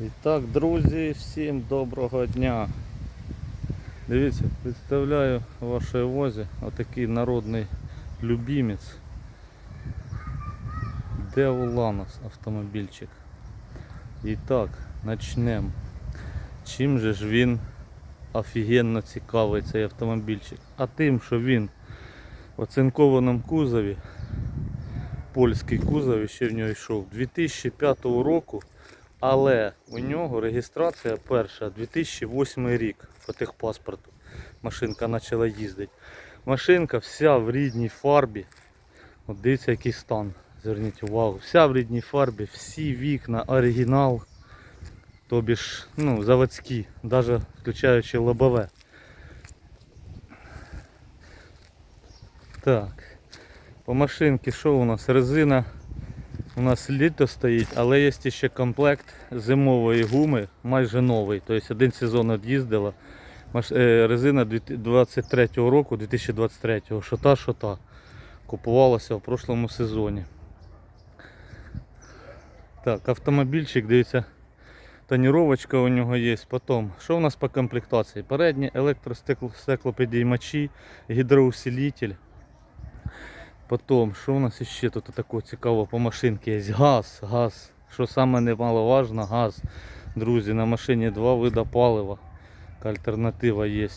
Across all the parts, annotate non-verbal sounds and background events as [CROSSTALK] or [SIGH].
І так, друзі, всім доброго дня. Дивіться, представляю вашій увазі отакий народний любімець. Де Уланос автомобільчик. І так, почнемо. Чим же ж він офігенно цікавий цей автомобільчик? А тим, що він в оцинкованому кузові, польський кузов ще в нього йшов 2005 року. Але у нього реєстрація перша 2008 рік по техпаспорту. Машинка почала їздити. Машинка вся в рідній фарбі. От дивіться який стан. Зверніть увагу. Вся в рідній фарбі, всі вікна, оригінал. Тобі ж, ну, заводські, навіть включаючи лобове. Так. По машинці що у нас? Резина у нас літо стоїть, але є ще комплект зимової гуми, майже новий. Тобто один сезон від'їздила. Е, Резина 23 року, 2023, що та, що та. Купувалася в прошлому сезоні. Так, автомобільчик, дивіться, тоніровочка у нього є. Потім, що у нас по комплектації? Передні електростеклопідіймачі, гідроусилитель. Потім, що у нас ще тут такого цікавого по машинці є? Газ, газ. Що саме немаловажно, газ. Друзі, на машині два вида палива. Альтернатива є.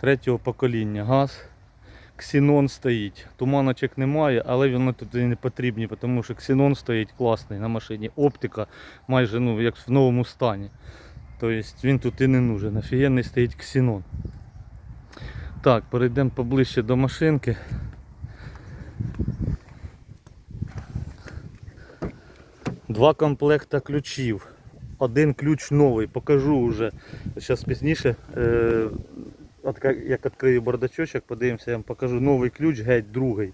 Третього покоління газ. Ксенон стоїть. Туманочок немає, але вони тут не потрібні, тому що ксенон стоїть класний на машині. Оптика майже ну, як в новому стані. Тобто він тут і не нужен. Офігенний стоїть ксенон. Так, перейдемо поближче до машинки. Два комплекта ключів. Один ключ новий, покажу вже. Зараз пізніше, е, як відкрию бардачочок, подивимося, я вам покажу новий ключ, геть другий.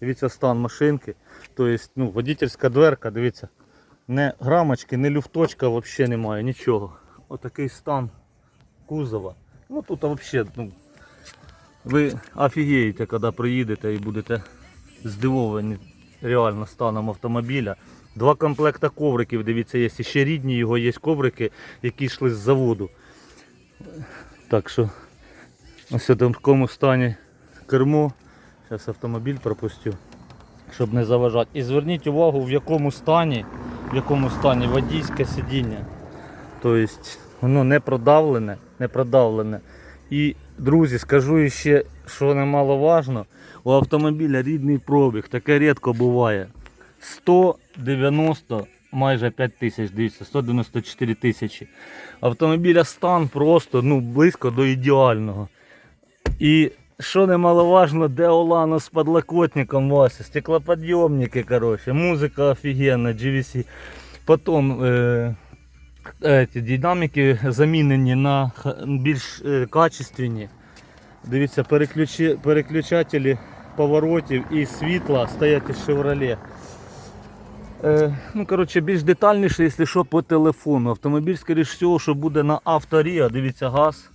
Дивіться стан машинки. Тобто, ну, водительська дверка, дивіться, не грамочки, не люфточка взагалі немає, нічого. Отакий стан кузова. Ну тут взагалі, ну, ви офігієте, коли приїдете і будете здивовані реально станом автомобіля. Два комплекта ковриків, дивіться, є ще рідні його є коврики, які йшли з заводу. Так що ось в такому стані кермо. Зараз автомобіль пропустю, щоб не заважати. І зверніть увагу, в якому стані, в якому стані водійське сидіння. Тобто воно не продавлене, не продавлене. І, друзі, скажу ще, що немаловажно, у автомобіля рідний пробіг, таке рідко буває. 190 майже 5 тисяч, дивіться, 194 тисячі. Автомобіля стан просто ну, близько до ідеального. І що немаловажно, де Олано з подлокотником Вася, стеклоподйомники, коротше, музика офігенна, GVC. Потім е, эти динаміки замінені на більш е, качественні. Дивіться, переключателі поворотів і світла стоять із Chevrolet. Е, ну, коротше, більш детальніше, якщо що, по телефону. Автомобіль, скоріш всього, що буде на авторія. Дивіться, газ.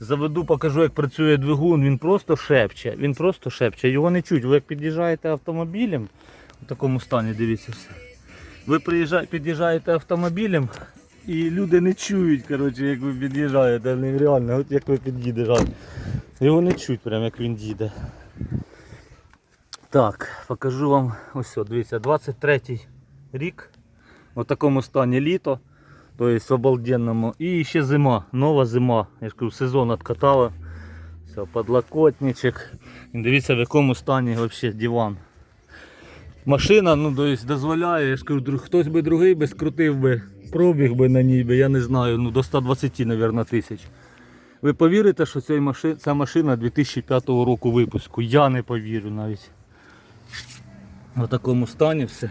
Заведу, покажу, як працює двигун. Він просто шепче. Він просто шепче. Його не чуть. Ви як під'їжджаєте автомобілем, в такому стані, дивіться все. Ви під'їжджаєте автомобілем і люди не чують, коротше, як ви під'їжджаєте. Нереально, от як ви під'їдете. Його не чуть, прям як він їде. Так, покажу вам ось, дивіться, 23 рік. В такому стані літо. Тобто в обалденному. І ще зима, нова зима. Я ж кажу, сезон відкатала. Все, подлокотничок. І дивіться в якому стані взагалі диван. Машина ну, тобто, дозволяє, я ж кажу, хтось би другий би скрутив би, пробіг би на ній би, я не знаю, ну, до 120, мабуть, тисяч. Ви повірите, що ця машина, ця машина 2005 року випуску? Я не повірю навіть. В такому стані все.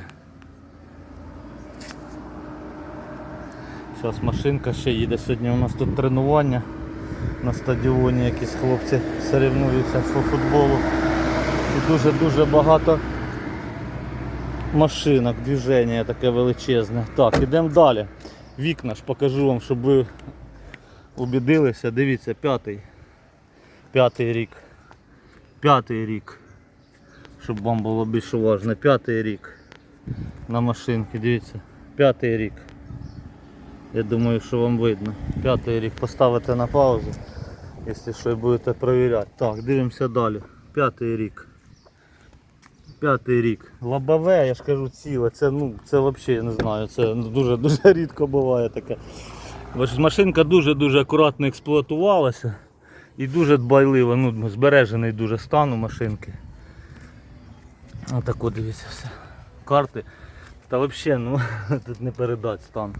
Зараз машинка ще їде. Сьогодні у нас тут тренування на стадіоні, якісь хлопці соревнуються по футболу. І дуже-дуже багато машинок, движення таке величезне. Так, ідемо далі. Вікна ж покажу вам, щоб ви убідилися. Дивіться, п'ятий. П'ятий рік. П'ятий рік. Щоб вам було більш уважно. П'ятий рік. На машинці, дивіться. П'ятий рік. Я думаю, що вам видно. П'ятий рік поставите на паузу, якщо що будете перевіряти. Так, дивимося далі. П'ятий рік. П'ятий рік. Лобове, я ж кажу, ціле. Це ну, це взагалі я не знаю. Це дуже дуже [LAUGHS] рідко буває таке. Машинка дуже-дуже акуратно експлуатувалася і дуже дбайливо, ну, збережений дуже стан у машинки. Отако дивіться все. Карти. Та взагалі, ну, [LAUGHS] тут не передати стан.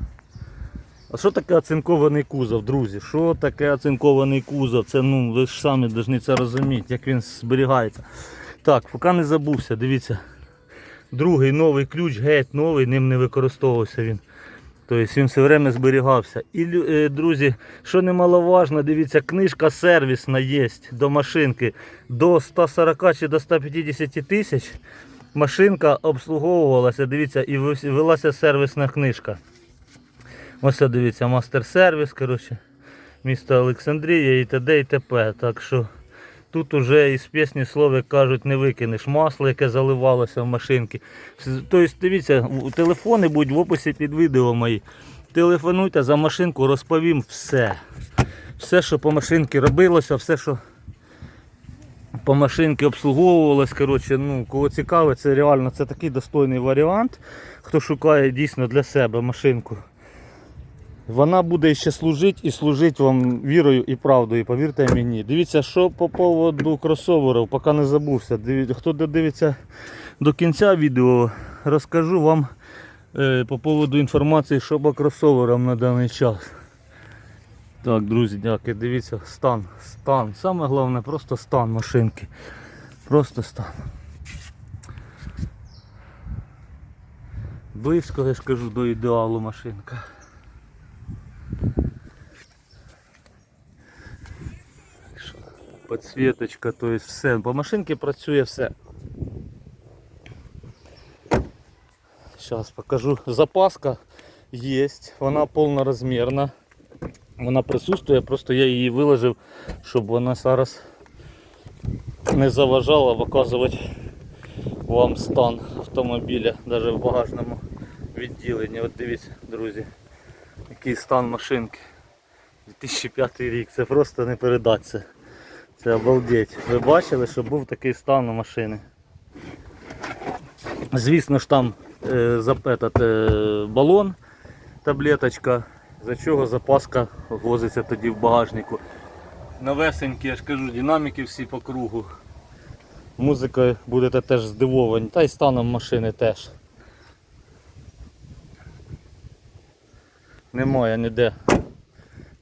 А що таке оцинкований кузов, друзі? Що таке оцинкований кузов? Це ну ви ж самі повинні це розуміти, як він зберігається. Так, поки не забувся, дивіться. Другий новий ключ, геть новий, ним не використовувався він. Тобто він все время зберігався. І, е, друзі, що немаловажно, дивіться, книжка сервісна є до машинки. До 140 чи до 150 тисяч машинка обслуговувалася, дивіться, і велася сервісна книжка. Ось дивіться, мастер-сервіс, коротше, місто Олександрія і т.д. і т.п. Так що тут уже із пісні слова кажуть, не викинеш масло, яке заливалося в машинки. Тобто, дивіться, телефони будуть в описі під відео мої. Телефонуйте за машинку, розповім все. Все, що по машинці робилося, все, що по машинці обслуговувалось. Коротше, ну, кого цікавить, це реально це такий достойний варіант, хто шукає дійсно для себе машинку. Вона буде ще служити і служить вам вірою і правдою, повірте мені. Дивіться, що по поводу кросоверів, поки не забувся. Хто додивиться до кінця відео, розкажу вам е, по поводу інформації, що по кросоверам на даний час. Так, друзі, дякую. Дивіться, стан. Стан. Саме головне просто стан машинки. Просто стан. Близько, я ж кажу, до ідеалу машинка. Подсвіточка, то есть все. По машинці працює все. Зараз покажу. Запаска є, вона повнорозмірна. Вона присутствує, просто я її виложив, щоб вона зараз не заважала показувати вам стан автомобіля, навіть в багажному відділенні. От дивіться, друзі, який стан машинки. 2005 рік, це просто не передати це. Обалдеть. Ви бачили, що був такий стан у машини. Звісно ж там е, за, е, балон, таблеточка, за чого запаска возиться тоді в багажнику. Новесенькі, я ж кажу, динаміки всі по кругу. Музикою будете теж здивовані, та й станом машини теж. Немає ніде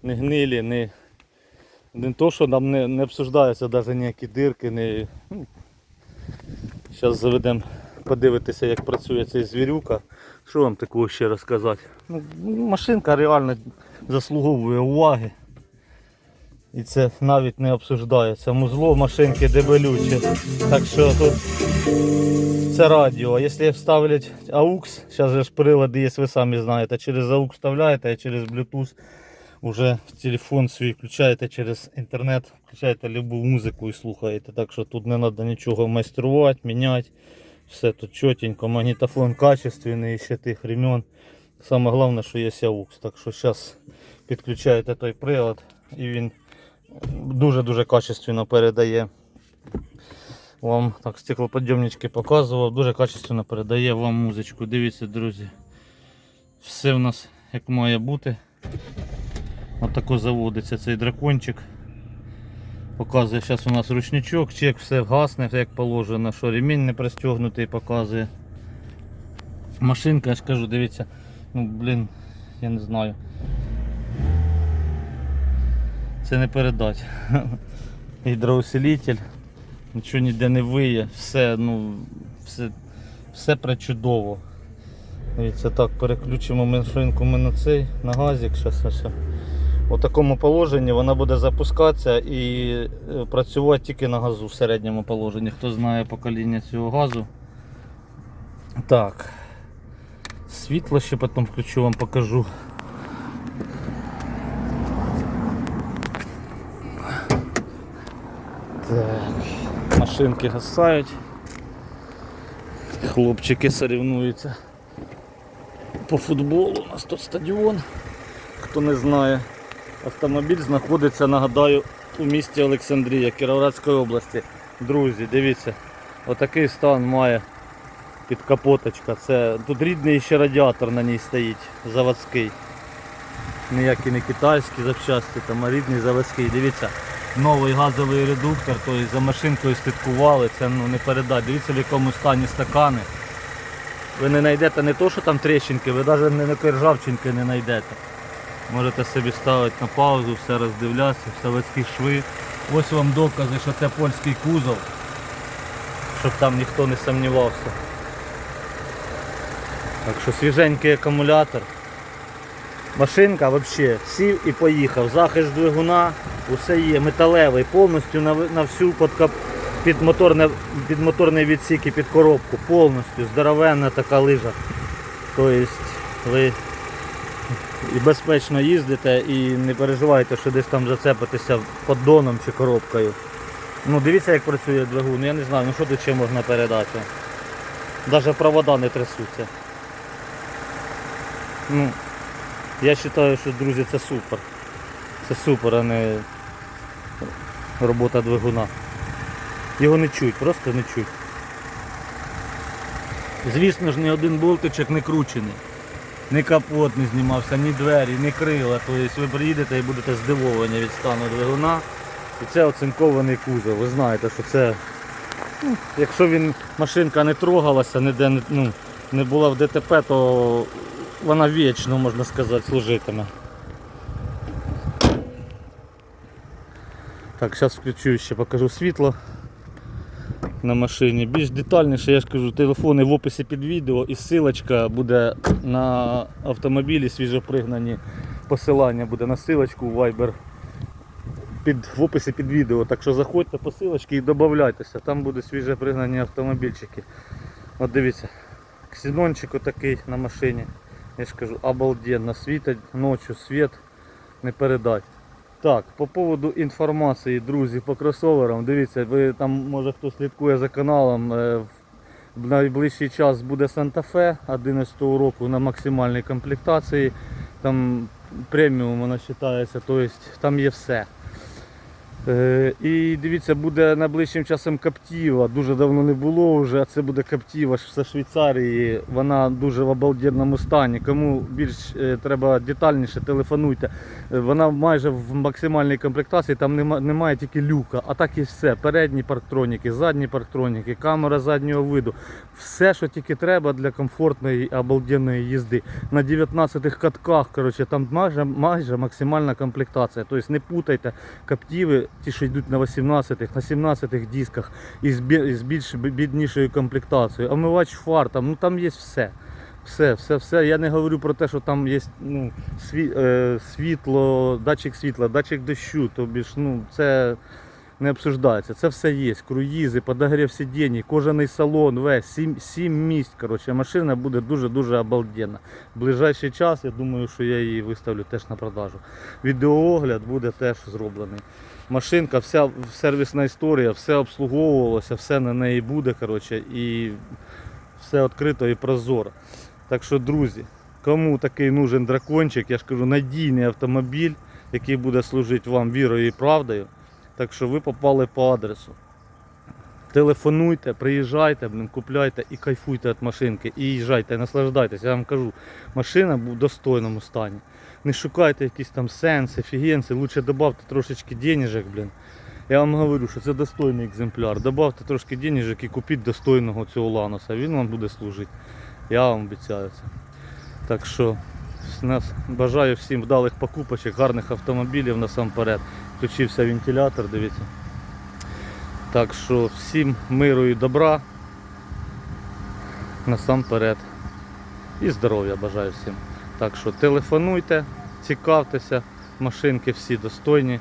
не гнилі, не, не то, що нам не, не обсуждаються навіть ніякі дирки. Не... Зараз заведемо подивитися, як працює цей звірюка. Що вам такого ще розказати? Ну, машинка реально заслуговує уваги. І це навіть не обсуждається. Музло машинки дебелюче. Так що тут це радіо. Якщо вставлять AUX, зараз же ж прилади є, ви самі знаєте, через AUX вставляєте, а через Bluetooth вже в телефон свій включаєте через інтернет, включаєте любу музику і слухаєте. Так що тут не треба нічого майструвати, міняти. Все тут чотенько, магнітофон качественний ще тих времен. Саме головне, що є AUX. Так що зараз підключаєте той прилад і він дуже-дуже качественно передає. Вам так стеклоподйомнички показував, дуже качественно передає вам музичку. Дивіться, друзі. Все в нас як має бути. Отако заводиться цей дракончик. Показує зараз у нас ручничок, чек, все гасне, як положено, що ремінь не пристегнутий показує. Машинка, я ж кажу, дивіться, ну блін, я не знаю. Це не передати. [LAUGHS] Гідроусилитель, нічого ніде не виє, все, ну, все, все пречудово. Дивіться, так, переключимо машинку ми на цей, на газик, зараз ось. У такому положенні вона буде запускатися і е, працювати тільки на газу в середньому положенні. Хто знає покоління цього газу. Так. Світло ще потім включу, вам покажу. Так. Машинки гасають. Хлопчики соревнуються по футболу. У нас тут стадіон. Хто не знає, автомобіль знаходиться, нагадаю, у місті Олександрія Кіровоградської області. Друзі, дивіться, отакий стан має підкапоточка. Це тут рідний ще радіатор на ній стоїть, заводський. Ніякі не китайські запчасті, там, а рідний заводський. Дивіться, новий газовий редуктор, тобто за машинкою слідкували, це ну, не передати. Дивіться в якому стані стакани. Ви не знайдете не то, що там тріщинки, ви навіть не ржавчинки не знайдете. Можете собі ставити на паузу, все роздивлятися, заводські шви. Ось вам докази, що це польський кузов, щоб там ніхто не сумнівався. Так що свіженький акумулятор. Машинка взагалі сів і поїхав. Захист двигуна, усе є, металевий, повністю на, на всю подкап... під, моторне, під моторний відсік і під коробку, повністю здоровенна така лижа. Тобто ви і безпечно їздите і не переживаєте, що десь там зацепитеся поддоном чи коробкою. Ну дивіться як працює двигун, я не знаю, ну що тут ще можна передати. Навіть провода не трясуться. Ну, я вважаю, що друзі це супер. Це супер, а не робота двигуна. Його не чуть, просто не чуть. Звісно ж, ні один болтичок не кручений. Ні капот не знімався, ні двері, ні крила. Тобто ви приїдете і будете здивовані від стану двигуна. І це оцинкований кузов. Ви знаєте, що це. Ну, якщо він машинка не трогалася, ніде ну, не була в ДТП, то вона вічно, можна сказати, служитиме. Так, зараз включу ще покажу світло на машині. Більш детальніше, я ж кажу, телефони в описі під відео і ссылочка буде на автомобілі свіжопригнані. Посилання буде на ссылочку в Viber під, в описі під відео. Так що заходьте по ссылочці і додавайтеся, там будуть свіжопригнані автомобільчики. От дивіться, ксенончик отакий на машині. Я ж кажу, обалденно, світить ночі, світ не передать. Так, по поводу інформації, друзі, по кросоверам, дивіться, ви там, може хто слідкує за каналом, е, в найближчий час буде Санта-Фе 11 року на максимальній комплектації. Там преміум вона вважається, тобто там є все. Е, І дивіться, буде найближчим часом Каптіва. Дуже давно не було вже, а це буде Каптіва все Швейцарії. Вона дуже в обалденному стані. Кому більш е, треба детальніше, телефонуйте. Е, Вона майже в максимальній комплектації, там нема, немає тільки люка, а так і все. Передні парктроніки, задні парктроніки, камера заднього виду. Все, що тільки треба для комфортної обалденної їзди. На 19-х катках, коротше, там майже, майже максимальна комплектація. Тобто не путайте каптіви, ті, що йдуть на 18-х, на 17-х дисках із, із більш біднішою комплектацією. Омивач фар, там, ну там є все. Все, все, все. Я не говорю про те, що там є ну, сві, е, світло, датчик світла, датчик дощу, тобі ж, ну, це не обсуждається. Це все є. Круїзи, подогрів сидінь, кожаний салон, весь, сім, сім місць. Коротше, машина буде дуже-дуже обалденна. В ближайший час, я думаю, що я її виставлю теж на продажу. Відеоогляд буде теж зроблений. Машинка, вся сервісна історія, все обслуговувалося, все на неї буде. Коротше, і все відкрито і прозоро. Так що, друзі, кому такий нужен дракончик, я ж кажу, надійний автомобіль, який буде служити вам вірою і правдою. Так що ви попали по адресу. Телефонуйте, приїжджайте, блин, купляйте і кайфуйте від машинки. І їжджайте, наслаждайтесь. Я вам кажу, машина в достойному стані. Не шукайте якісь там сенси, фігенси, лучше добавте трошечки денежок, блин. Я вам говорю, що це достойний екземпляр. Добавте трошки денежок і купіть достойного цього ланоса. Він вам буде служити. Я вам обіцяю це. Так що нас бажаю всім вдалих покупочок, гарних автомобілів насамперед. Включився вентилятор, дивіться. Так що всім миру і добра. Насамперед. І здоров'я бажаю всім. Так що телефонуйте, цікавтеся, машинки всі достойні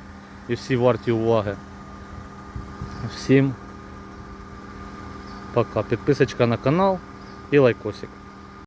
і всі варті уваги. Всім пока. Підписочка на канал і лайкосик.